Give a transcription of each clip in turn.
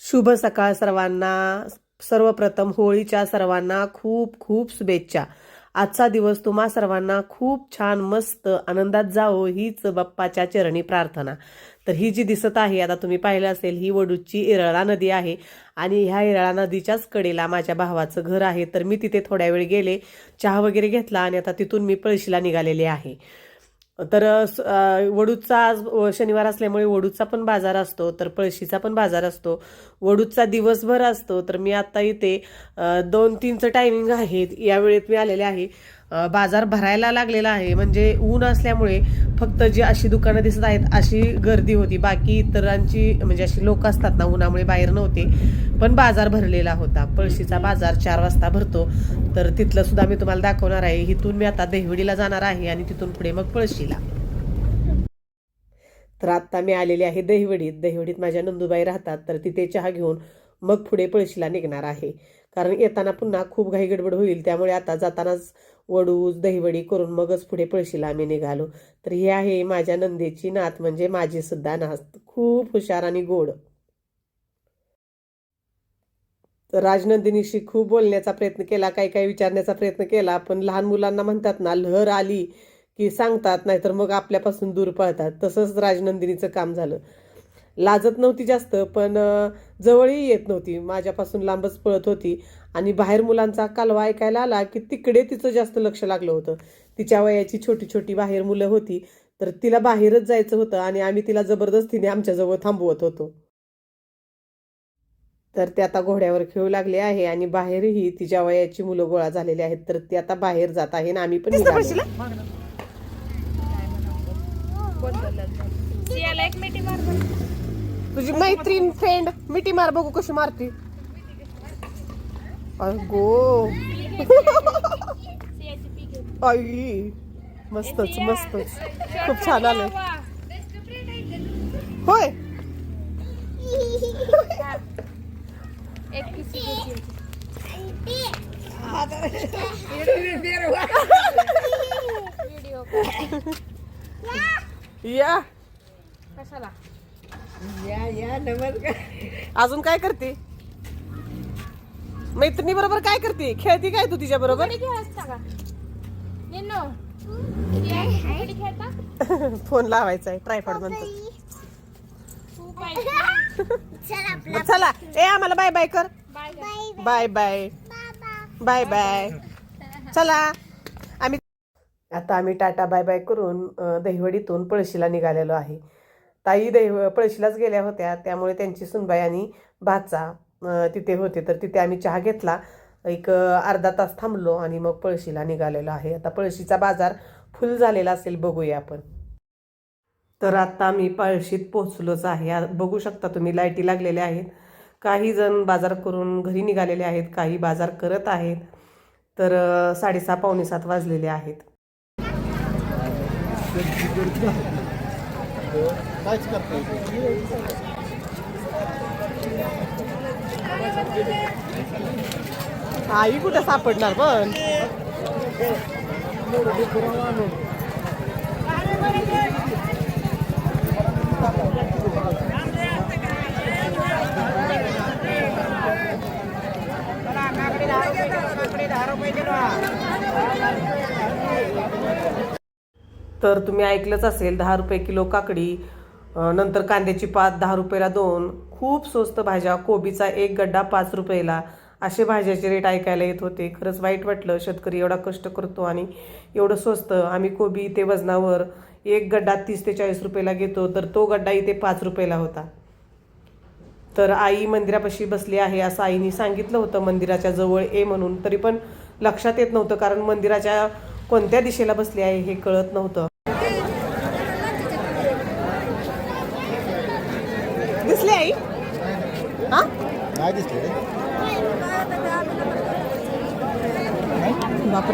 शुभ सकाळ सर्वांना. सर्वप्रथम होळीच्या सर्वांना खूप खूप शुभेच्छा. आजचा दिवस तुम्हा सर्वांना खूप छान मस्त आनंदात जावो हीच बाप्पाच्या चरणी प्रार्थना. तर ही जी दिसत आहे आता तुम्ही पाहिलं असेल ही वडूची इरळा नदी आहे. आणि ह्या इरळा नदीच्याच कडेला माझ्या भावाचं घर आहे. तर मी तिथे थोड्या वेळ गेले चहा वगैरे घेतला आणि आता तिथून मी पळशीला निघालेले आहे. तर वडूचा आज व- शनिवार असल्यामुळे वडूचा पण बाजार असतो तर पळशीचा पण बाजार असतो. वडूचा दिवसभर असतो तर मी आता इथे दोन तीनचं टायमिंग आहे यावेळेत मी आलेले आहे. बाजार भरायला लागलेला आहे. म्हणजे ऊन असल्यामुळे फक्त जी अशी दुकानं दिसत आहेत अशी गर्दी होती. बाकी इतरांची म्हणजे अशी लोक असतात ना उन्हामुळे बाहेर नव्हते. पण बाजार भरलेला होता. पळशीचा बाजार चार वाजता भरतो. तर तिथलं सुद्धा मी तुम्हाला दाखवणार आहे. इथून मी आता देहवडीला जाणार आहे आणि तिथून पुढे मग पळशीला. तर आत्ता मी आलेले आहे दहिवडीत दहिवडीत माझ्या नंदुबाई राहतात. तर तिथे चहा घेऊन मग पुढे पळशीला निघणार आहे. कारण येताना पुन्हा खूप घाई गडबड होईल. त्यामुळे आता जातानाच वडूज दहिवडी करून मगच पुढे पळशीला आम्ही निघालो. तर ही आहे माझ्या नंदेची नात म्हणजे माझी सुद्धा नात. खूप हुशार आणि गोड. तर राजनंदिनीशी खूप बोलण्याचा प्रयत्न केला काही काही विचारण्याचा प्रयत्न केला पण लहान मुलांना म्हणतात ना लहर आली की सांगतात नाहीतर मग आपल्यापासून दूर पळतात. तसंच राजनंदिनीचं काम झालं. लाजत नव्हती जास्त पण जवळही येत नव्हती. माझ्यापासून लांबच पळत होती. आणि बाहेर मुलांचा कालवा ऐकायला आला की तिकडे तिचं जास्त लक्ष लागलं होतं. तिच्या वयाची छोटी छोटी बाहेर मुलं होती तर तिला बाहेरच जायचं होतं आणि आम्ही तिला जबरदस्तीने आमच्याजवळ थांबवत होतो. तर ते आता घोड्यावर खेळू लागले आहे आणि बाहेरही तिच्या वयाची मुलं गोळा झालेली आहेत तर ती आता बाहेर जात आहे आणि आम्ही पण. तुझी मैत्रीण फ्रेंड मिठी मार बघू कशी मारते. गो सियाची पीक आहे. आई मस्तच मस्तच खूप छान आलं. होय. व्हिडिओ या कशाला अजून काय करते मैत्रिणी बरोबर काय करते? खेळती काय तू तिच्या बरोबर? फोन लावायचा आहे ट्रायफॉड म्हणतो बरं, चला ए आम्हाला बाय बाय कर. Bye bye. Bye bye. Bye चला. आम्ही आता आम्ही टाटा बाय बाय करून दहिवडीतून पळशीला निघालेलो आहे. ताई दहिव पळशीलाच गेल्या होत्या त्यामुळे त्यांची सुनबाई आणि भाचा तिथे होते. तर तिथे आम्ही चहा घेतला. एक अर्धा तास थांबलो आणि मग पळशीला निघालेलो आहे. आता पळशीचा बाजार फुल झालेला असेल बघूया आपण. तर आत्ता मी पळशीत पोचलोच आहे. आ- बघू शकता तुम्ही लाईटी लागलेल्या आहेत. काही जण बाजार करून घरी निघालेले आहेत काही बाजार करत आहेत. तर साडेसहा पावणे सात वाजलेले आहेत. काहीच करता येत आई कुठं सापडणार पण? तर तुम्ही ऐकलंच असेल दहा रुपये किलो काकडी नंतर कांद्याची पात दहा रुपयाला दोन. खूप स्वस्त भाज्या. कोबीचा एक गड्डा पाच रुपयाला. असे भाज्याचे रेट ऐकायला येत होते. खरंच वाईट वाटलं. शेतकरी एवढा कष्ट करतो आणि एवढं स्वस्त. आम्ही कोबी इथे वजनावर एक गड्डा तीस ते चाळीस रुपयाला घेतो. तर तो गड्डा इथे पाच रुपयाला होता. तर आई मंदिरापाशी बसली आहे असं आईने सांगितलं होतं. मंदिराच्या जवळ ए म्हणून. तरी पण लक्षात येत नव्हतं. कारण मंदिराच्या कोणत्या दिशेला बसली आहे हे कळत नव्हतं दिसली आई हा नाही दिसले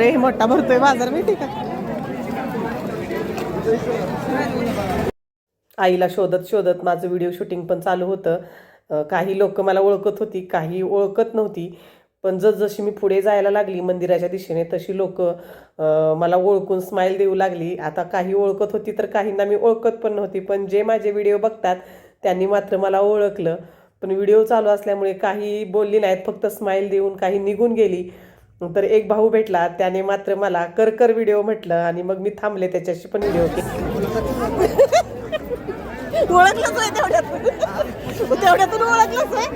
लय मोठा भरतोय बाजार माहिती का? आईला शोधत शोधत माझं व्हिडिओ शूटिंग पण चालू होतं. काही लोक मला ओळखत होती काही ओळखत नव्हती. पण जसजशी मी पुढे जायला लागली मंदिराच्या दिशेने तशी लोक मला ओळखून स्माईल देऊ लागली. आता काही ओळखत होती तर काहींना मी ओळखत पण नव्हती. पण जे माझे व्हिडिओ बघतात त्यांनी मात्र मला ओळखलं. पण व्हिडिओ चालू असल्यामुळे काही बोलली नाहीत फक्त स्माईल देऊन काही निघून गेली. तर एक भाऊ भेटला त्याने मात्र मला कर कर व्हिडिओ म्हटलं आणि मग मी थांबले त्याच्याशी पण व्हिडिओ केले. ओळखलंच आहे तेवढ्यातून तेवढ्यातून ओळखलंच आहे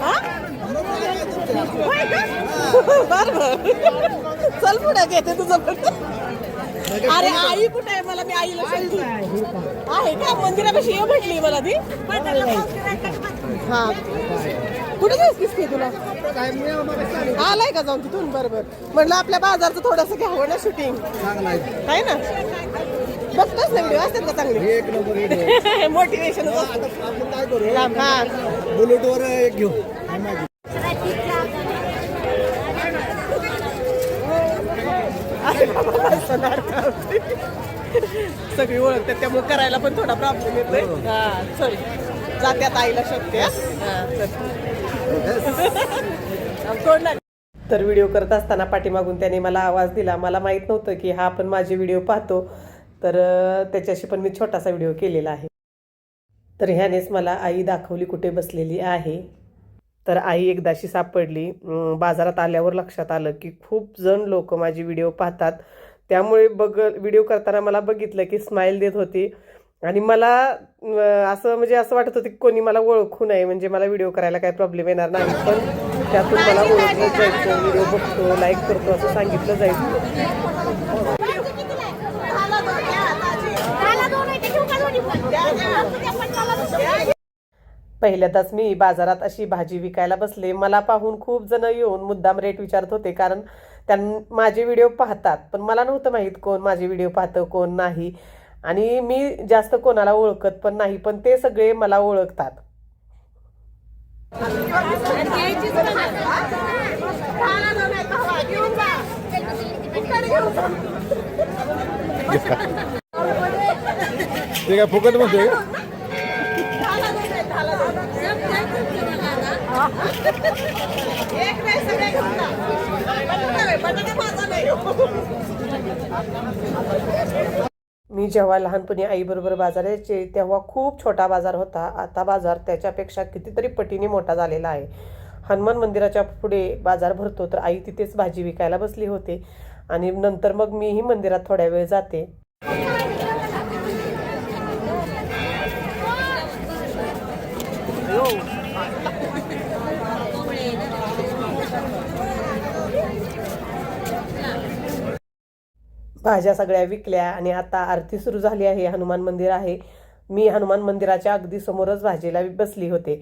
हा? चल पुढे घेते तुझं अरे आई कुठे आहे? मला मी आईला आहे का? मंदिरापाशी ये म्हटली मला ती. हा. कुठे जायचीस की तुला? आलाय का जाऊन तिथून? बरोबर म्हटलं आपल्या बाजारचं थोडंसं घ्यावं ना शूटिंग आहे ना? बघतोच ना व्हिडिओ असतात का चांगले? एक नंबर व्हिडिओ मोटिवेशन काय हा. बुलेटवर एक घेऊ. सगळी ओळखतात त्यामुळे करायला पण थोडा प्रॉब्लेम येतोय. हा. चल. जात्यात आईला शोधते हा? हा, चल. कोण तर व्हिडिओ करत असताना पाठीमागून त्याने मला आवाज दिला. मला माहीत नव्हतं की हा पण माझे व्हिडिओ पाहतो. तर त्याच्याशी पण मी छोटासा व्हिडिओ केलेला आहे. तर ह्यानेच मला आई दाखवली कुठे बसलेली आहे. तर आई एकदाशी सापडली. बाजारात आल्यावर लक्षात आलं की खूप जण लोक माझी व्हिडिओ पाहतात. त्यामुळे बघ व्हिडिओ करताना मला बघितलं की स्माईल देत होती. आणि मला असं म्हणजे असं वाटत होतं की कोणी मला ओळखू नये म्हणजे मला व्हिडिओ करायला काही प्रॉब्लेम येणार नाही. पण त्यातून मला ओळखलं जायचं व्हिडिओ बघतो लाईक करतो असं सांगितलं जायचं पहिल्यांदाच मी बाजारात अशी भाजी विकायला बसले. मला पाहून खूप जण येऊन मुद्दाम रेट विचारत होते कारण त्यां माझे व्हिडिओ पाहतात. पण मला नव्हतं माहीत कोण माझे व्हिडिओ पाहतं कोण नाही. आणि मी जास्त कोणाला ओळखत पण नाही पण ते सगळे मला ओळखतात. ते काय फुकट म्हणतोय का? जेव्हा लहानपणी आईबरोबर बाजार यायचे तेव्हा खूप छोटा बाजार होता. आता बाजार त्याच्यापेक्षा कितीतरी पटीने मोठा झालेला आहे. हनुमान मंदिराच्या पुढे बाजार भरतो तर आई तिथेच भाजी विकायला बसली होते. आणि नंतर मग मीही मंदिरात थोड्या वेळ जाते. भाज्या सगळ्या विकल्या आणि आता आरती सुरू झाली आहे हनुमान मंदिर आहे. मी हनुमान मंदिराच्या अगदी समोरच भाजीला बसली होते.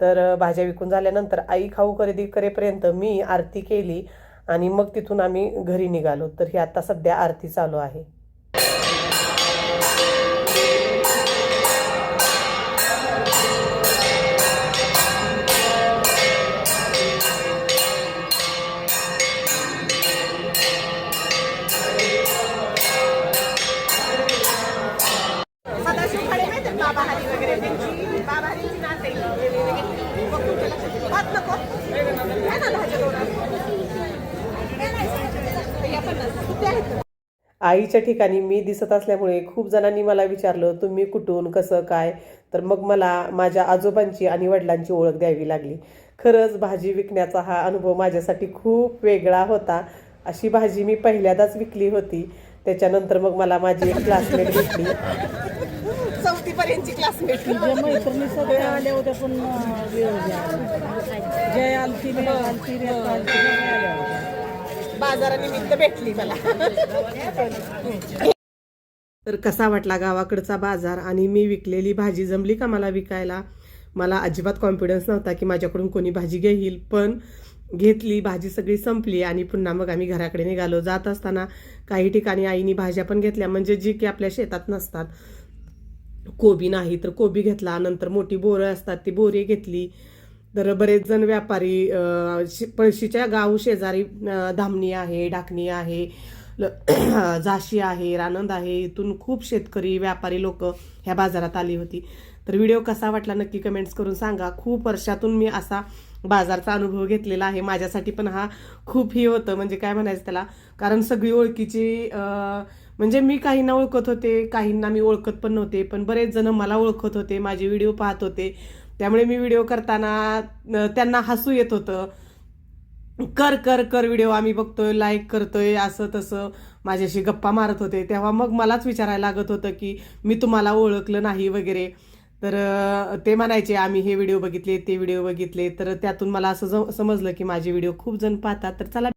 तर भाज्या विकून झाल्यानंतर आई खाऊ खरेदी करेपर्यंत मी आरती केली आणि मग तिथून आम्ही घरी निघालो. तर ही आता सध्या आरती चालू आहे. आईच्या ठिकाणी मी दिसत असल्यामुळे खूप जणांनी मला विचारलं तुम्ही कुठून कसं काय? तर मग मला माझ्या आजोबांची आणि वडिलांची ओळख द्यावी लागली. खरंच भाजी विकण्याचा हा अनुभव माझ्यासाठी खूप वेगळा होता. अशी भाजी मी पहिल्यांदाच विकली होती. त्याच्यानंतर मग मला माझी एक क्लासमेट भेटली. क्लासमेट तुझ्या मैत्रिणी सगळ्या आल्या होत्या पण अं, वेळ झाला. जय आलती आल्या होत्या. बाजारानिमित्त भेटली मला. तर कसा वाटला गावाकडचा बाजार आणि मी विकलेली भाजी जमली का मला विकायला? मला अजिबात कॉन्फिडन्स नव्हता की माझ्याकडून कोणी भाजी घेईल पण घेतली भाजी सगळी संपली आणि पुन्हा मग आम्ही घराकडे निघालो. जात असताना काही ठिकाणी आईनी भाज्या पण घेतल्या म्हणजे जी की आपल्या शेतात नसतात. कोबी नाही तर कोबी घेतला नंतर मोठी बोरं असतात ती बोरी घेतली. तर बरेच जण व्यापारी शे- पळशीच्या गाव शेजारी धामणी आहे ढाकणी आहे ल- झाशी आहे रानंद आहे इथून खूप शेतकरी व्यापारी लोक ह्या बाजारात आली होती. तर व्हिडिओ कसा वाटला नक्की कमेंट्स करून सांगा. खूप वर्षातून मी असा बाजारचा अनुभव घेतलेला आहे. माझ्यासाठी पण हा खूप ही होतं. म्हणजे काय म्हणायचं त्याला? कारण सगळी ओळखीची म्हणजे मी काहींना ओळखत होते काहींना मी ओळखत पण नव्हते. पण बरेच जण मला ओळखत होते माझे व्हिडिओ पाहत होते. त्यामुळे मी व्हिडिओ करताना त्यांना हसू येत होतं. कर कर कर व्हिडिओ आम्ही बघतोय लाईक करतोय असं तसं. माझ्याशी गप्पा मारत होते. तेव्हा मग मलाच विचारायला लागत होतं की मी तुम्हाला ओळखलं नाही वगैरे. तर ते म्हणायचे आम्ही हे व्हिडिओ बघितले ते व्हिडिओ बघितले. तर त्यातून मला असं समजलं की माझे व्हिडिओ खूप जण पाहतात. तर चला.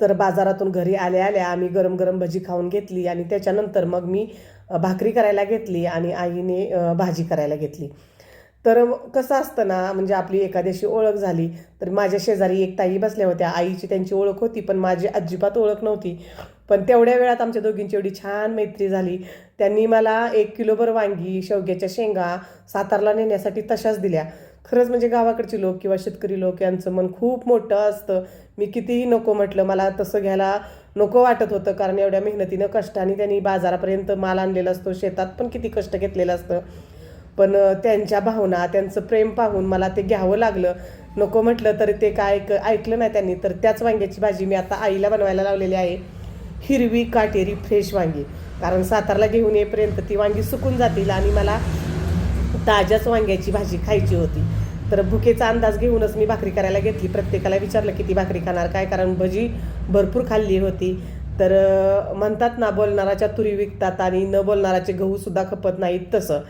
तर बाजारातून घरी आल्या आल्या आम्ही गरम गरम भजी खाऊन घेतली आणि त्याच्यानंतर मग मी भाकरी करायला घेतली आणि आईने भाजी करायला घेतली. तर कसं असतं ना म्हणजे आपली एखाद्याशी ओळख झाली तर माझ्या शेजारी एक ताई बसल्या होत्या. आईची त्यांची ओळख होती पण माझी अजिबात ओळख नव्हती. पण तेवढ्या वेळात आमच्या दोघींची एवढी छान मैत्री झाली. त्यांनी मला एक किलोभर वांगी शेवग्याच्या शेंगा सातारला नेण्यासाठी तशाच दिल्या. खरंच म्हणजे गावाकडची लोक किंवा शेतकरी लोक यांचं मन खूप मोठं असतं. मी कितीही नको म्हटलं मला तसं घ्यायला नको वाटत होतं कारण एवढ्या मेहनतीनं कष्टाने त्यांनी बाजारापर्यंत माल आणलेला असतो शेतात पण किती कष्ट घेतलेलं असतं. पण त्यांच्या भावना त्यांचं प्रेम पाहून मला ते घ्यावं लागलं. नको म्हटलं तरी ते काय ऐक ऐकलं नाही त्यांनी. तर त्याच वांग्याची भाजी मी आता आईला बनवायला लावलेली आहे. हिरवी काटेरी फ्रेश वांगी. कारण सातारला घेऊन येईपर्यंत ती वांगी सुकून जातील आणि मला ताज्याच वांग्याची भाजी खायची होती. तर भुकेचा अंदाज घेऊनच मी भाकरी करायला घेतली. प्रत्येकाला विचारलं किती भाकरी खाणार काय? कारण भजी भरपूर खाल्ली होती. तर म्हणतात ना बोलणाराच्या तुरी विकतात आणि न बोलणाराचे गहूसुद्धा खपत नाहीत तसं.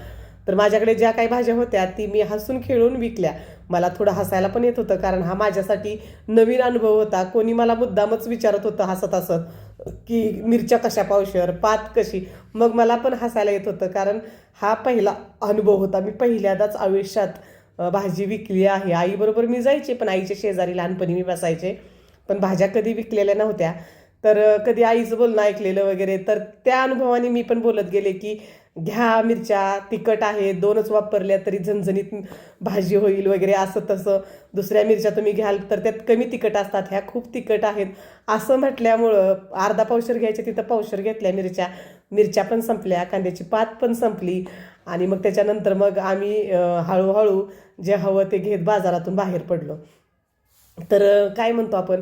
तर माझ्याकडे ज्या काही भाज्या होत्या ती मी हसून खेळून विकल्या. मला थोडं हसायला पण येत होतं कारण हा माझ्यासाठी नवीन अनुभव होता. कोणी मला मुद्दामच विचारत होतं हसत हसत की मिरच्या कशा पावशर पात कशी? मग मला पण हसायला येत होतं कारण हा पहिला अनुभव होता. मी पहिल्यांदाच आयुष्यात भाजी विकली आहे. आईबरोबर मी जायचे पण आईच्या शेजारी लहानपणी मी बसायचे. पण भाज्या कधी विकलेल्या नव्हत्या. तर कधी आईचं बोलणं ऐकलेलं वगैरे तर त्या अनुभवाने मी पण बोलत गेले की घ्या मिरच्या तिखट आहे दोनच वापरल्या तरी झणझणीत भाजी होईल वगैरे असं तसं. दुसऱ्या मिरच्या तुम्ही घ्याल तर त्यात कमी तिखट असतात. ह्या खूप तिखट आहेत. असं म्हटल्यामुळं अर्धा पावशर घ्यायच्या तिथं पावशर घेतल्या मिरच्या. मिरच्या पण संपल्या कांद्याची पात पण संपली. आणि मग त्याच्यानंतर मग आम्ही हळूहळू जे हवं ते घेत बाजारातून बाहेर पडलो. तर काय म्हणतो आपण?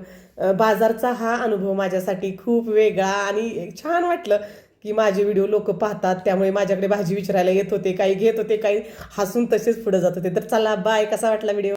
बाजारचा हा अनुभव माझ्यासाठी खूप वेगळा आणि छान वाटलं. की माझे व्हिडिओ लोक पाहतात त्यामुळे माझ्याकडे भाजी विचारायला येत होते काही घेत होते काही हसून तसेच पुढे जात होते. तर चला बाय कसा वाटला व्हिडिओ